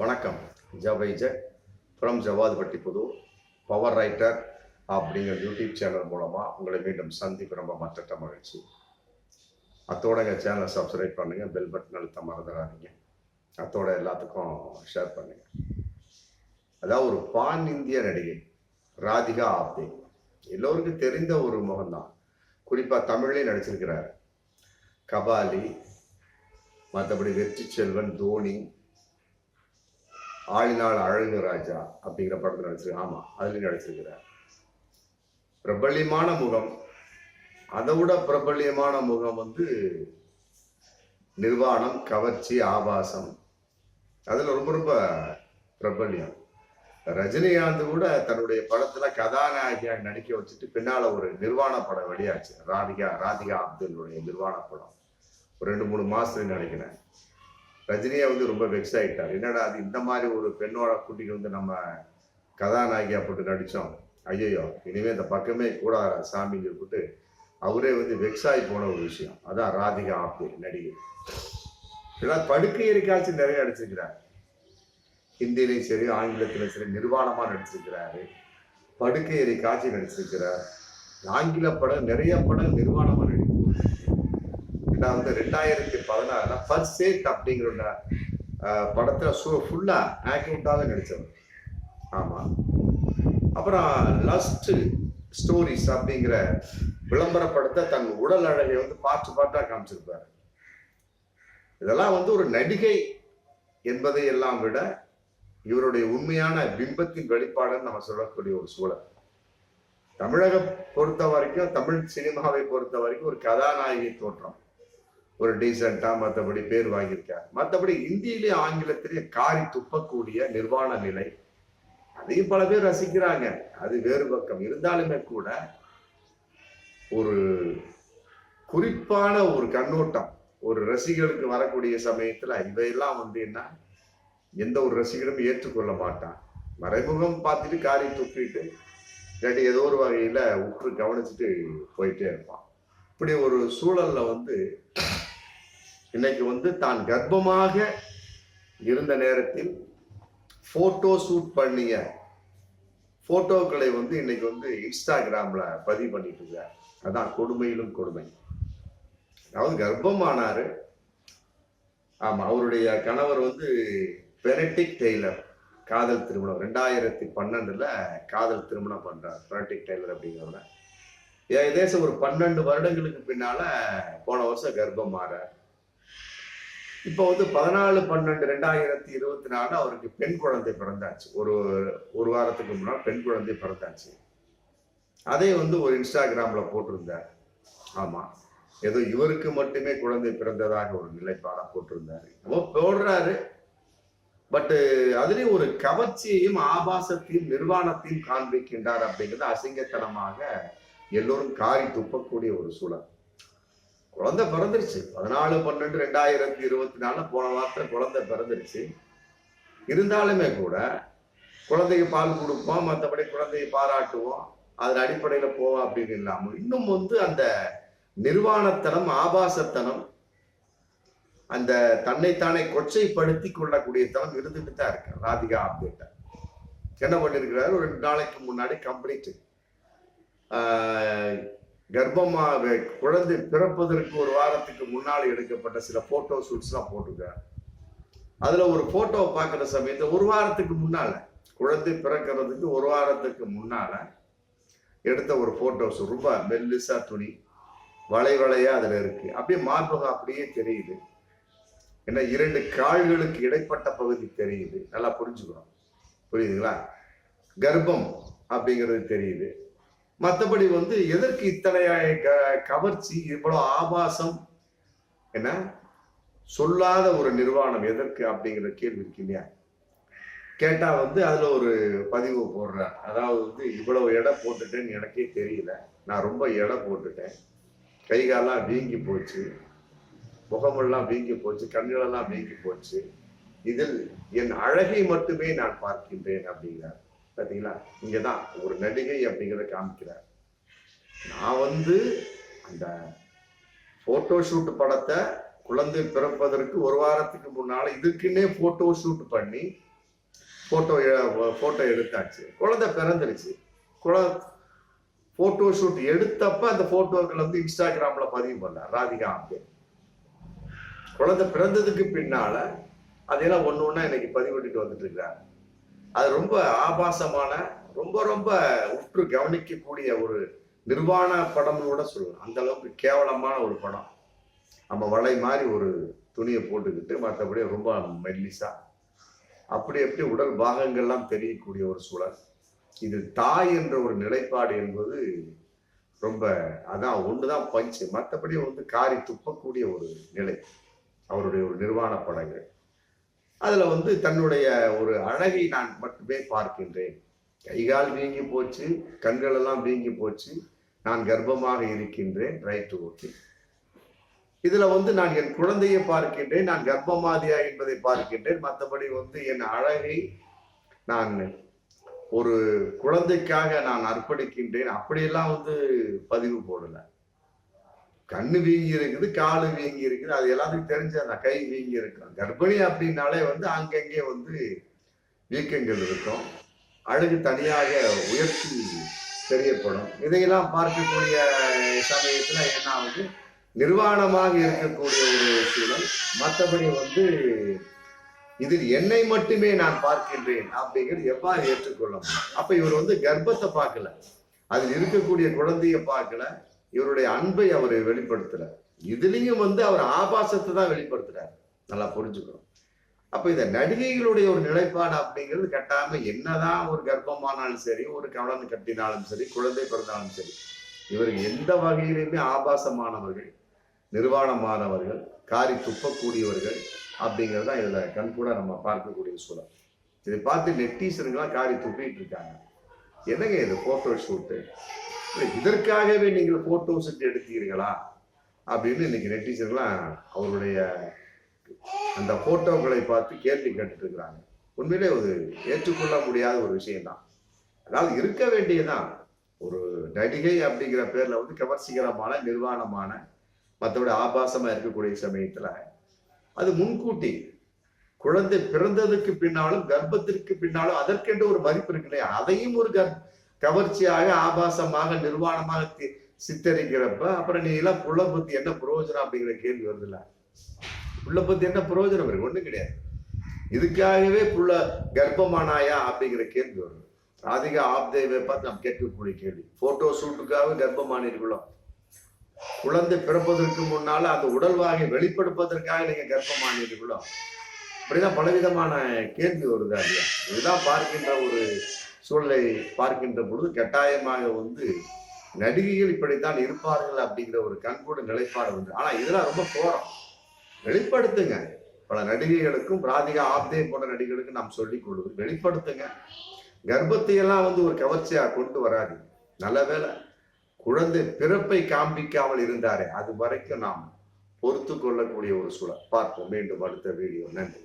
வணக்கம். ஜவைஜ from Javadhupatti Puthur power writer அப்படிங்கிற YouTube channel மூலமாக உங்களை மீண்டும் சந்திப்பு ரொம்ப மற்ற மகிழ்ச்சி. அத்தோட எங்கள் சேனலை சப்ஸ்கிரைப் பண்ணுங்கள் பெல் பட்டன் அழுத்த மறந்துடாதீங்க. அத்தோட எல்லாத்துக்கும் ஷேர் பண்ணுங்கள் அதாவது ஒரு பான் இந்திய நடிகை ராதிகா ஆப்தே. எல்லோருக்கும் தெரிந்த ஒரு முகம்தான். குறிப்பாக தமிழே நடிச்சிருக்கிறார். கபாலி மற்றபடி வெற்றி செல்வன் தோனி ஆளினாள் அழகு ராஜா அப்படிங்கிற படத்தில் நடிச்சிருக்க ஆமா அதுலயும் நடிச்சிருக்கிறார் பிரபல்யமான முகம். அதை விட பிரபல்யமான முகம் வந்து நிர்வாணம் கவர்ச்சி ஆபாசம். அதில் ரொம்ப ரொம்ப பிரபல்யம். ரஜினிகாந்த் கூட தன்னுடைய படத்துல கதாநாயகியாக நடிக்க வச்சுட்டு பின்னால ஒரு நிர்வாண படம் வெளியாச்சு. ராதிகா ராதிகா அப்துல்லுடைய நிர்வாண படம். ஒரு ரெண்டு மூணு மாசத்துல நினைக்கிறேன் ரஜினியை வந்து ரொம்ப வெக்ஸ் ஆகிட்டார் என்னடா அது இந்த மாதிரி ஒரு பெண்ணோட கூட்டிகிட்டு வந்து நம்ம கதாநாயகியாக போட்டு நடித்தோம் ஐயோ இனிமேல் இந்த பக்கமே கூட சாமிங்க போட்டு அவரே வந்து வெக்ஸ் ஆகி போன ஒரு விஷயம். அதான் ராதிகா ஆப்தே நடிகை. ஏன்னா படுக்கை எரிக்காட்சி நிறைய நடிச்சிருக்கிறார். ஹிந்திலையும் சரி ஆங்கிலத்திலையும் சரி நிர்வாணமாக நடிச்சிருக்கிறாரு. படுக்கை எரி காட்சி நடிச்சிருக்கிறார். ஆங்கில படம் நிறைய படம் நிர்வாணமாக நடிக்கிறார் நான் வந்து ரெண்டாயிரத்தி பதினாறுல ஃபர்ஸ்ட் சேட் அப்படிங்கிற ஒரு, படத்துல சூ ஃபுல்லா ஆக்யூட்டாக நடிச்சவர் ஆமா. அப்புறம் லஸ்ட் ஸ்டோரிஸ் அப்படிங்கிற விளம்பரப்படத்தை தன் உடல் அழகை வந்து பாட்டு பாட்டா காமிச்சிருப்பாரு. இதெல்லாம் வந்து ஒரு நடிகை என்பதை எல்லாம் விட இவருடைய உண்மையான பிம்பத்தின் வெளிப்பாடுன்னு நம்ம சொல்லக்கூடிய ஒரு சூழல். தமிழகம் பொறுத்த வரைக்கும் தமிழ் சினிமாவை பொறுத்த வரைக்கும் ஒரு கதாநாயகி தோற்றம். ஒரு டீசெண்டா மற்றபடி பேர் வாங்கியிருக்கார் மற்றபடி இந்தியிலே ஆங்கிலத்திலே காரி துப்பக்கூடிய நிர்வாண நிலை அதையும் பல பேர் ரசிக்கிறாங்க. அது வேறு பக்கம். இருந்தாலுமே கூட ஒரு குறிப்பான ஒரு கண்ணோட்டம் ஒரு ரசிகர்களுக்கு வரக்கூடிய சமயத்துல இவையெல்லாம் வந்து என்ன எந்த ஒரு ரசிகரும் ஏற்றுக்கொள்ள மாட்டான். மறைமுகம் பார்த்துட்டு காரி துப்பிட்டு இல்லாட்டி ஏதோ ஒரு வகையில உற்று கவனிச்சுட்டு போயிட்டே இருப்பான். இப்படி ஒரு சூழல்ல வந்து இன்னைக்கு வந்து தான் கர்ப்பமாக இருந்த நேரத்தில் போட்டோ ஷூட் பண்ணிய போட்டோக்களை வந்து இன்னைக்கு வந்து இன்ஸ்டாகிராம்ல பதிவு பண்ணிட்டு இருக்கார். அதான் கொடுமையிலும் கொடுமை. அதாவது கர்ப்பமானாரு. ஆமா அவருடைய கணவர் வந்து பெனட்டிக் டெய்லர் காதல் திருமணம். ரெண்டாயிரத்தி பன்னெண்டுல காதல் திருமணம் பண்றார். பெனட்டிக் டெய்லர் அப்படிங்கிறவங்க ஏகதேசம் ஒரு பன்னெண்டு வருடங்களுக்கு பின்னால போன வருஷம் கர்ப்பம் மாறார் இப்போ வந்து பதினாலு பன்னெண்டு ரெண்டாயிரத்தி இருபத்தி நாலு அவருக்கு பெண் குழந்தை பிறந்தாச்சு. ஒரு ஒரு வாரத்துக்கு முன்னால் பெண் குழந்தை பிறந்தாச்சு. அதே வந்து ஒரு இன்ஸ்டாகிராமில் போட்டிருந்தார். ஆமாம் ஏதோ இவருக்கு மட்டுமே குழந்தை பிறந்ததாக ஒரு நிலைப்பாடாக போட்டிருந்தாரு. அப்போ போடுறாரு. பட்டு அதுலேயும் ஒரு கவர்ச்சியையும் ஆபாசத்தையும் நிர்வாணத்தையும் காண்பிக்கின்றார் அப்படிங்கிறது அசிங்கத்தனமாக எல்லோரும் காரி துப்பக்கூடிய ஒரு சூழல். குழந்தை பிறந்துருச்சு. பதினாலு பன்னெண்டு ரெண்டாயிரத்தி இருபத்தி நாலு போன வாரத்தில் குழந்தை பிறந்துருச்சு. இருந்தாலுமே கூட குழந்தைக்கு பால் கொடுப்போம் மற்றபடி குழந்தையை பாராட்டுவோம் அதன் அடிப்படையில் போவோம் அப்படின்னு இல்லாமல் இன்னும் வந்து அந்த நிர்வாணத்தனம் ஆபாசத்தனம் அந்த தன்னைத்தானே கொச்சைப்படுத்தி கொள்ளக்கூடிய தனம் இருந்துட்டு தான் இருக்கு. ராதிகா அப்படின்ட்ட என்ன பண்ணிருக்கிறாரு? ஒரு ரெண்டு நாளைக்கு முன்னாடி கம்ப்ளீட் கர்ப்பமாக குழந்தை பிறப்பதற்கு ஒரு வாரத்துக்கு முன்னால் எடுக்கப்பட்ட சில போட்டோ ஷூட்ஸ்லாம் போட்டிருக்காரு அதுல ஒரு போட்டோவை பார்க்குற சமயத்தை ஒரு வாரத்துக்கு முன்னால குழந்தை பிறக்கிறதுக்கு ஒரு வாரத்துக்கு முன்னால எடுத்த ஒரு போட்டோஸ் ரொம்ப மெல்லிசா துணி வளை வளையா அதுல இருக்கு. அப்படியே மார்பகம் அப்படியே தெரியுது. ஏன்னா இரண்டு கால்களுக்கு இடைப்பட்ட பகுதி தெரியுது. நல்லா புரிஞ்சுக்கணும். புரியுதுங்களா? கர்ப்பம் அப்படிங்கிறது தெரியுது. மற்றபடி வந்து எதற்கு இத்தனை க- கவர்ச்சி இவ்வளோ ஆபாசம்? என்ன? சொல்லாத ஒரு நிர்வாணம் எதற்கு அப்படிங்கிற கேள்வி இருக்கு இல்லையா? கேட்டா வந்து அதுல ஒரு பதிவு போடுறார். அதாவது வந்து இவ்வளவு எடை போட்டுட்டேன்னு எனக்கே தெரியல. நான் ரொம்ப எடை போட்டுட்டேன். கை காலெல்லாம் வீங்கி போச்சு. முகமெல்லாம் வீங்கி போச்சு. கண்களெல்லாம் வீங்கி போச்சு. இதில் என் அழகை மட்டுமே நான் பார்க்கின்றேன் அப்படிங்கிறார். பார்த்தீங்களா இங்கே தான் ஒரு நடிகை அப்படிங்கிறத காமிக்கிறார். நான் வந்து அந்த ஃபோட்டோஷூட் படத்தை குழந்தை பிறப்பதற்கு ஒரு வாரத்துக்கு முன்னால் இதுக்குன்னே ஃபோட்டோ ஷூட் பண்ணி ஃபோட்டோ ஃபோட்டோ எடுத்தாச்சு. குழந்தை பிறந்துருச்சு. குழ ஃபோட்டோ ஷூட் எடுத்தப்ப அந்த ஃபோட்டோக்கள் வந்து இன்ஸ்டாகிராமில் பதிவு பண்ணார் ராதிகா ஆப்தே குழந்தை பிறந்ததுக்கு பின்னால் அதையெல்லாம் ஒன்று ஒன்றா இன்னைக்கு பதிவிட்டுட்டு வந்துட்டு இருக்கிறாங்க அது ரொம்ப ஆபாசமான ரொம்ப ரொம்ப உற்று கவனிக்கக்கூடிய ஒரு நிர்வாண படம்னு கூட சொல்லலாம். அந்த அளவுக்கு கேவலமான ஒரு படம். நம்ம வலை மாதிரி ஒரு துணியை போட்டுக்கிட்டு மற்றபடி ரொம்ப மெல்லிசா. அப்படி எப்படி உடல் பாகங்கள்லாம் தெரியக்கூடிய ஒரு சூழல். இது தாய் என்ற ஒரு நிலைப்பாடு என்பது ரொம்ப அதான் ஒண்ணுதான் பஞ்சு. மற்றபடி வந்து காரி துப்பக்கூடிய ஒரு நிலை. அவருடைய ஒரு நிர்வாண படங்கள். அதில் வந்து தன்னுடைய ஒரு அழகை நான் மட்டுமே பார்க்கின்றேன். கைகால் வீங்கி போச்சு கண்கள் எல்லாம் வீங்கி போச்சு நான் கர்ப்பமாக இருக்கின்றேன் ரைட்டு ஓகே இதுல வந்து நான் என் குழந்தையை பார்க்கின்றேன் நான் கர்ப்பமாதியா என்பதை பார்க்கின்றேன். மற்றபடி வந்து என் அழகை நான் ஒரு குழந்தைக்காக நான் அர்ப்பணிக்கின்றேன். அப்படியெல்லாம் வந்து பதிவு போடலை. கண்ணு வீங்கி இருக்குது காலு வீங்கி இருக்குது அது எல்லாத்துக்கும் தெரிஞ்சதான் கை வீங்கி இருக்கும் கர்ப்பிணி அப்படின்னாலே வந்து அங்கங்கே வந்து வீக்கங்கள் இருக்கும். அழகு தனியாக உயர்த்தி தெரியப்படும். இதையெல்லாம் பார்க்கக்கூடிய சமயத்துல என்ன ஆகுது? நிர்வாணமாக இருக்கக்கூடிய ஒரு சூழல். மற்றபடி வந்து இதில் என்னை மட்டுமே நான் பார்க்கின்றேன் அப்படிங்கிறது எவ்வாறு ஏற்றுக்கொள்ள முடியும்? அப்ப இவர் வந்து கர்ப்பத்தை பார்க்கல. அதில் இருக்கக்கூடிய குழந்தைய பார்க்கல. இவருடைய அன்பை அவர் வெளிப்படுத்தல. இதுலயும் வந்து அவர் ஆபாசத்தை தான் வெளிப்படுத்துறாரு. நல்லா புரிஞ்சுக்கணும். அப்ப இந்த நடிகைகளுடைய ஒரு நிலைப்பாடு அப்படிங்கிறது கட்டாம என்னதான் ஒரு கர்ப்பமானாலும் சரி ஒரு கவலன் கட்டினாலும் சரி குழந்தை பிறந்தாலும் சரி இவர் எந்த வகையிலுமே ஆபாசமானவர்கள் நிர்வாணமானவர்கள் காரி துப்பக்கூடியவர்கள் அப்படிங்கிறது தான் இதில் கண்கூட நம்ம பார்க்கக்கூடிய சூழல். இதை பார்த்து நெட்டீசர்கள்லாம் காரி துப்பிட்டு இருக்காங்க. என்னங்க இது போட்டோ ஷூட்டு இதற்காகவே நீங்கள் போட்டோ எடுத்தீர்களா? அப்படின்னு இன்னைக்கு நெட்டிசன்லாம் அவருடைய அந்த போட்டோக்களை பார்த்து கேள்வி கேட்டுட்டு இருக்கிறாங்க உண்மையிலே ஒரு ஏற்றுக்கொள்ள முடியாத ஒரு விஷயம்தான். அதாவது இருக்க வேண்டியதுதான். ஒரு நடிகை அப்படிங்கிற பேர்ல வந்து கவர்ச்சிகரமான நிர்வாணமான மற்றபடி ஆபாசமா இருக்கக்கூடிய சமயத்துல அது முன்கூட்டி குழந்தை பிறந்ததுக்கு பின்னாலும் கர்ப்பத்திற்கு பின்னாலும் அதற்கென்று ஒரு மதிப்பு இருக்கு இல்லையா அதையும் ஒரு கர் கவர்ச்சியாக ஆபாசமாக நிர்வாணமாக சித்தரிக்கிறப்ப அப்புறம் நீ எல்லாம் புள்ள பத்தி என்ன பிரயோஜனம் அப்படிங்கிற கேள்வி வருதுல்ல? புள்ள பத்தி என்ன பிரயோஜனம் இருக்கு? ஒண்ணும் கிடையாது. இதுக்காகவே புள்ள கர்ப்பமானாயா அப்படிங்கிற கேள்வி வருது. ராதிகா ஆப்தேவை பார்த்து நாம் கேட்கக்கூடிய கேள்வி. போட்டோ ஷூட்டுக்காக கர்ப்பமானிருக்கலாம் குழந்தை பிறப்பதற்கு முன்னால அந்த உடல் உடல்வாகை வெளிப்படுப்பதற்காக நீங்க கர்ப்பமானிருக்கலாம் அப்படிதான் பலவிதமான கேள்வி வருது இல்லையா இதுதான் பார்க்கின்ற ஒரு சூழலை பார்க்கின்ற பொழுது கட்டாயமாக வந்து நடிகைகள் இப்படித்தான் இருப்பார்கள் அப்படிங்கிற ஒரு கண்கூட நிலைப்பாடு உண்டு. ஆனா இதெல்லாம் ரொம்ப கோரம். வெளிப்படுத்துங்க. பல நடிகைகளுக்கும் ராதிகா ஆப்தே போன்ற நடிகைகளுக்கும் நாம் சொல்லிக் கொள்வது வெளிப்படுத்துங்க. கர்ப்பத்தை எல்லாம் வந்து ஒரு கவர்ச்சியா கொண்டு வராது. நல்ல வேளை குழந்தை பிறப்பை காண்பிக்காமல் இருந்தாரே அது வரைக்கும் நாம் பொறுத்து கொள்ளக்கூடிய ஒரு சூழல். பார்ப்போம். மீண்டும் அடுத்த வீடியோ. நன்றி.